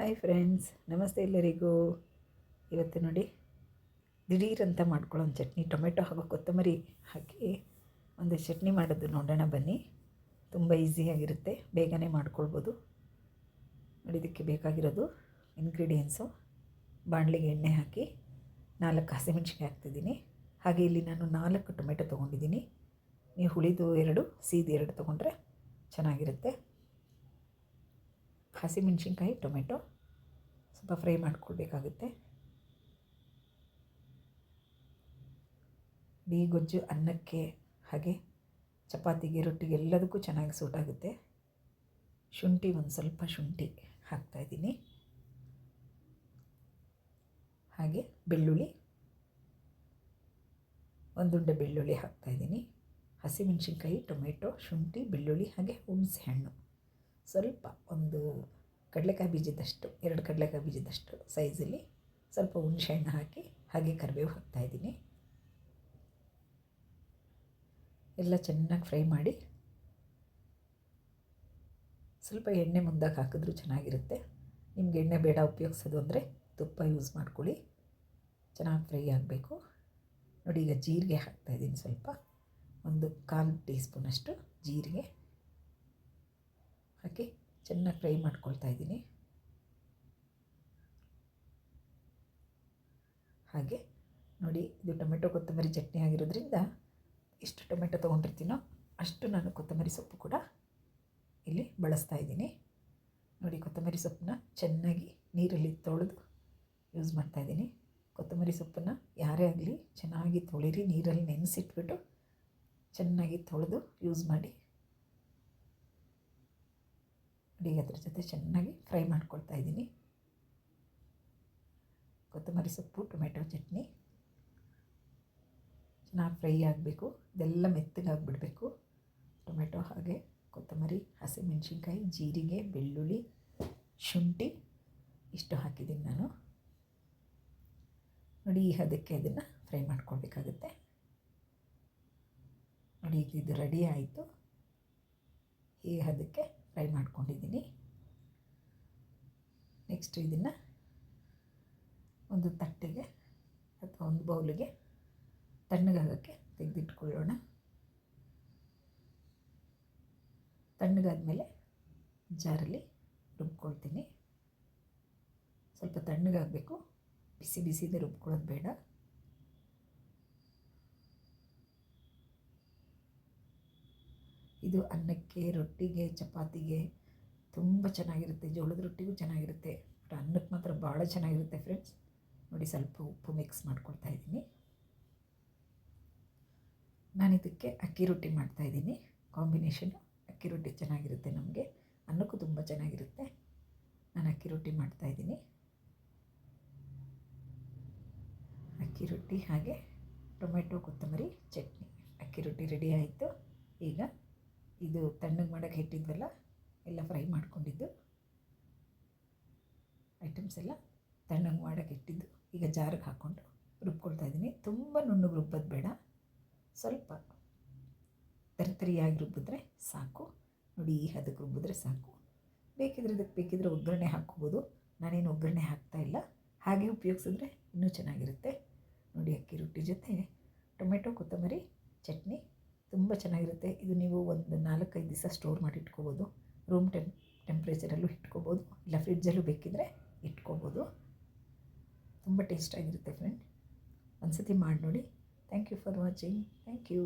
Hi friends, ನಮಸ್ತೆ ಎಲ್ಲರಿಗೂ. ಇವತ್ತು ನೋಡಿ, ದಿಢೀರಂತ ಮಾಡ್ಕೊಳ್ಳೋ ಒಂದು ಚಟ್ನಿ, ಟೊಮೆಟೊ ಹಾಗೂ ಕೊತ್ತಂಬರಿ ಹಾಕಿ ಒಂದು ಚಟ್ನಿ ಮಾಡೋದು ನೋಡೋಣ ಬನ್ನಿ. ತುಂಬ ಈಸಿಯಾಗಿರುತ್ತೆ ಬೇಗನೆ ಮಾಡ್ಕೊಳ್ಬೋದು. ನೋಡಿ, ಇದಕ್ಕೆ ಬೇಕಾಗಿರೋದು ಇಂಗ್ರೀಡಿಯೆಂಟ್ಸು ಬಾಣಲಿಗೆ ಎಣ್ಣೆ ಹಾಕಿ ನಾಲ್ಕು ಹಸಿಮೆಣ್ಸಿನ್ಕಾಯಿ ಹಾಕ್ತಿದ್ದೀನಿ. ಹಾಗೆ ಇಲ್ಲಿ ನಾನು ನಾಲ್ಕು ಟೊಮೆಟೊ ತೊಗೊಂಡಿದ್ದೀನಿ. ನೀವು ಹುಳಿದು ಎರಡು, ಸೀದು ಎರಡು ತೊಗೊಂಡ್ರೆ ಚೆನ್ನಾಗಿರುತ್ತೆ. ಹಸಿಮೆಣ್ಸಿನ್ಕಾಯಿ ಟೊಮೆಟೊ ಸ್ವಲ್ಪ ಫ್ರೈ ಮಾಡ್ಕೊಳ್ಬೇಕಾಗುತ್ತೆ. ಬಿ, ಗೊಜ್ಜು, ಅನ್ನಕ್ಕೆ ಹಾಗೆ ಚಪಾತಿಗೆ, ರೊಟ್ಟಿಗೆ ಎಲ್ಲದಕ್ಕೂ ಚೆನ್ನಾಗಿ ಸೂಟ್ ಆಗುತ್ತೆ. ಶುಂಠಿ, ಒಂದು ಸ್ವಲ್ಪ ಶುಂಠಿ ಹಾಕ್ತಾಯಿದ್ದೀನಿ ಹಾಗೆ ಬೆಳ್ಳುಳ್ಳಿ ಒಂದುಂಡೆ ಬೆಳ್ಳುಳ್ಳಿ ಹಾಕ್ತಾಯಿದ್ದೀನಿ ಹಸಿಮೆಣ್ಸಿನ್ಕಾಯಿ ಟೊಮೆಟೊ, ಶುಂಠಿ, ಬೆಳ್ಳುಳ್ಳಿ ಹಾಗೆ ಹುಣಸೆ ಹಣ್ಣು ಸ್ವಲ್ಪ ಒಂದು ಕಡಲೆಕಾಯಿ ಬೀಜದಷ್ಟು, ಎರಡು ಕಡಲೆಕಾಯಿ ಬೀಜದಷ್ಟು ಸೈಜಲ್ಲಿ ಸ್ವಲ್ಪ ಹುಣಸೆ ಹಣ್ಣು ಹಾಕಿ ಹಾಗೆ ಕರಿಬೇವು ಹಾಕ್ತಾಯಿದ್ದೀನಿ ಎಲ್ಲ ಚೆನ್ನಾಗಿ ಫ್ರೈ ಮಾಡಿ ಸ್ವಲ್ಪ ಎಣ್ಣೆ ಮುಂದಕ್ಕೆ ಹಾಕಿದ್ರೂ ಚೆನ್ನಾಗಿರುತ್ತೆ. ನಿಮ್ಗೆ ಎಣ್ಣೆ ಬೇಡ ಉಪಯೋಗಿಸೋದು ಅಂದರೆ ತುಪ್ಪ ಯೂಸ್ ಮಾಡ್ಕೊಳ್ಳಿ. ಚೆನ್ನಾಗಿ ಫ್ರೈ ಆಗಬೇಕು. ನೋಡಿ ಈಗ ಜೀರಿಗೆ ಹಾಕ್ತಾಯಿದ್ದೀನಿ ಸ್ವಲ್ಪ. ಒಂದು ಕಾಲು ಟೀ ಸ್ಪೂನಷ್ಟು ಜೀರಿಗೆ. ಹಾಕಿ ಚೆನ್ನಾಗಿ ಫ್ರೈ ಮಾಡ್ಕೊಳ್ತಾ ಇದ್ದೀನಿ. ಹಾಗೆ ನೋಡಿ ಇದು ಟೊಮೆಟೊ ಕೊತ್ತಂಬರಿ ಚಟ್ನಿ ಆಗಿರೋದ್ರಿಂದ ಎಷ್ಟು ಟೊಮೆಟೊ ತೊಗೊಂಡಿರ್ತೀನೋ ಅಷ್ಟು ನಾನು ಕೊತ್ತಂಬರಿ ಸೊಪ್ಪು ಕೂಡ ಇಲ್ಲಿ ಬಳಸ್ತಾ ಇದ್ದೀನಿ. ನೋಡಿ ಕೊತ್ತಂಬರಿ ಸೊಪ್ಪನ್ನ ಚೆನ್ನಾಗಿ ನೀರಲ್ಲಿ ತೊಳೆದು ಯೂಸ್ ಮಾಡ್ತಾ ಇದ್ದೀನಿ. ಕೊತ್ತಂಬರಿ ಸೊಪ್ಪನ್ನು ಯಾರೇ ಆಗಲಿ ಚೆನ್ನಾಗಿ ತೊಳಿರಿ, ನೀರಲ್ಲಿ ನೆನೆಸಿಟ್ಬಿಟ್ಟು ಚೆನ್ನಾಗಿ ತೊಳೆದು ಯೂಸ್ ಮಾಡಿ ನೋಡಿ ಅದ್ರ ಜೊತೆ ಚೆನ್ನಾಗಿ ಫ್ರೈ ಮಾಡ್ಕೊಳ್ತಾ ಇದ್ದೀನಿ. ಕೊತ್ತಂಬರಿ ಸೊಪ್ಪು, ಟೊಮೆಟೊ ಚಟ್ನಿ. ಚೆನ್ನಾಗಿ ಫ್ರೈ ಆಗಬೇಕು. ಇದೆಲ್ಲ ಮೆತ್ತಗಾಗಿಬಿಡಬೇಕು ಟೊಮೆಟೊ ಹಾಗೆ, ಕೊತ್ತಂಬರಿ, ಹಸಿಮೆಣಸಿನ್ಕಾಯಿ, ಜೀರಿಗೆ, ಬೆಳ್ಳುಳ್ಳಿ, ಶುಂಠಿ, ಇಷ್ಟು ಹಾಕಿದ್ದೀನಿ ನಾನು. ನೋಡಿ, ಈ ಹದಕ್ಕೆ ಅದನ್ನು ಫ್ರೈ ಮಾಡ್ಕೊಳ್ಬೇಕಾಗುತ್ತೆ. ನೋಡಿ ಇದು ರೆಡಿ ಆಯಿತು. ಈ ಹದಕ್ಕೆ ಫ್ರೈ ಮಾಡ್ಕೊಂಡಿದ್ದೀನಿ. ನೆಕ್ಸ್ಟ್ ಇದನ್ನು ಒಂದು ತಟ್ಟೆಗೆ ಅಥವಾ ಒಂದು ಬೌಲಿಗೆ ತಣ್ಣಗಾಗೋಕ್ಕೆ ತೆಗೆದಿಟ್ಕೊಳ್ಳೋಣ. ತಣ್ಣಗಾದ್ಮೇಲೆ ಜಾರಲ್ಲಿ ರುಬ್ಕೊಳ್ತೀನಿ. ಸ್ವಲ್ಪ ತಣ್ಣಗಾಗಬೇಕು. ಬಿಸಿ ಬಿಸಿದೇ ರುಬ್ಕೊಳ್ಳೋದು ಬೇಡ. ಇದು ಅನ್ನಕ್ಕೆ, ರೊಟ್ಟಿಗೆ, ಚಪಾತಿಗೆ ತುಂಬ ಚೆನ್ನಾಗಿರುತ್ತೆ. ಜೋಳದ ರೊಟ್ಟಿಗೂ ಚೆನ್ನಾಗಿರುತ್ತೆ. ಬಟ್ ಅನ್ನಕ್ಕೆ ಮಾತ್ರ ಭಾಳ ಚೆನ್ನಾಗಿರುತ್ತೆ ಫ್ರೆಂಡ್ಸ್. ನೋಡಿ ಸ್ವಲ್ಪ ಉಪ್ಪು ಮಿಕ್ಸ್ ಮಾಡ್ಕೊಳ್ತಾ ಇದ್ದೀನಿ. ನಾನು ಇದಕ್ಕೆ ಅಕ್ಕಿ ರೊಟ್ಟಿ ಮಾಡ್ತಾಯಿದ್ದೀನಿ ಕಾಂಬಿನೇಷನು ಅಕ್ಕಿ ರೊಟ್ಟಿ ಚೆನ್ನಾಗಿರುತ್ತೆ ನಮಗೆ. ಅನ್ನಕ್ಕೂ ತುಂಬ ಚೆನ್ನಾಗಿರುತ್ತೆ. ನಾನು ಅಕ್ಕಿ ರೊಟ್ಟಿ ಮಾಡ್ತಾಯಿದ್ದೀನಿ ಅಕ್ಕಿ ರೊಟ್ಟಿ ಹಾಗೆ ಟೊಮೆಟೊ, ಕೊತ್ತಂಬರಿ, ಚಟ್ನಿ. ಅಕ್ಕಿ ರೊಟ್ಟಿ ರೆಡಿ ಆಯಿತು. ಈಗ ಇದು ತಣ್ಣಗೆ ಮಾಡೋಕೆ ಇಟ್ಟಿದ್ವಲ್ಲ ಎಲ್ಲ ಫ್ರೈ ಮಾಡ್ಕೊಂಡಿದ್ದು. ಐಟಮ್ಸ್ ಎಲ್ಲ ತಣ್ಣಗೆ ಮಾಡೋಕ್ಕೆ ಇಟ್ಟಿದ್ದು ಈಗ ಜಾರಿಗೆ ಹಾಕ್ಕೊಂಡು ರುಬ್ಕೊಳ್ತಾ ಇದ್ದೀನಿ. ತುಂಬ ನುಣ್ಣಗೆ ರುಬ್ಬೋದು ಬೇಡ. ಸ್ವಲ್ಪ ತರಿತರಿಯಾಗಿ ರುಬ್ಬಿದ್ರೆ ಸಾಕು. ನೋಡಿ, ಈ ಹದಕ್ಕೆ ರುಬ್ಬಿದ್ರೆ ಸಾಕು. ಬೇಕಿದ್ರೆ ಅದಕ್ಕೆ ಬೇಕಿದ್ರೆ ಒಗ್ಗರಣೆ ಹಾಕ್ಕೋಬೋದು. ನಾನೇನು ಒಗ್ಗರಣೆ ಹಾಕ್ತಾ ಇಲ್ಲ. ಹಾಗೆ ಉಪಯೋಗಿಸಿದ್ರೆ ಇನ್ನೂ ಚೆನ್ನಾಗಿರುತ್ತೆ. ನೋಡಿ, ಅಕ್ಕಿ ರೊಟ್ಟಿ ಜೊತೆ ಟೊಮೆಟೊ, ಕೊತ್ತಂಬರಿ ತುಂಬ ಚೆನ್ನಾಗಿರುತ್ತೆ. ಇದು ನೀವು ಒಂದು ನಾಲ್ಕೈದು ದಿವಸ ಸ್ಟೋರ್ ಮಾಡಿ ಇಟ್ಕೋಬೋದು. ರೂಮ್ ಟೆಂಪ್ ಟೆಂಪ್ರೇಚರಲ್ಲೂ ಇಟ್ಕೋಬೋದು. ಇಲ್ಲ ಫ್ರಿಡ್ಜಲ್ಲೂ ಬೇಕಿದ್ದರೆ ಇಟ್ಕೋಬೋದು. ತುಂಬ ಟೇಸ್ಟಾಗಿರುತ್ತೆ ಫ್ರೆಂಡ್ ಒಂದು ಸತಿ ಮಾಡಿ ನೋಡಿ. Thank you for watching thank you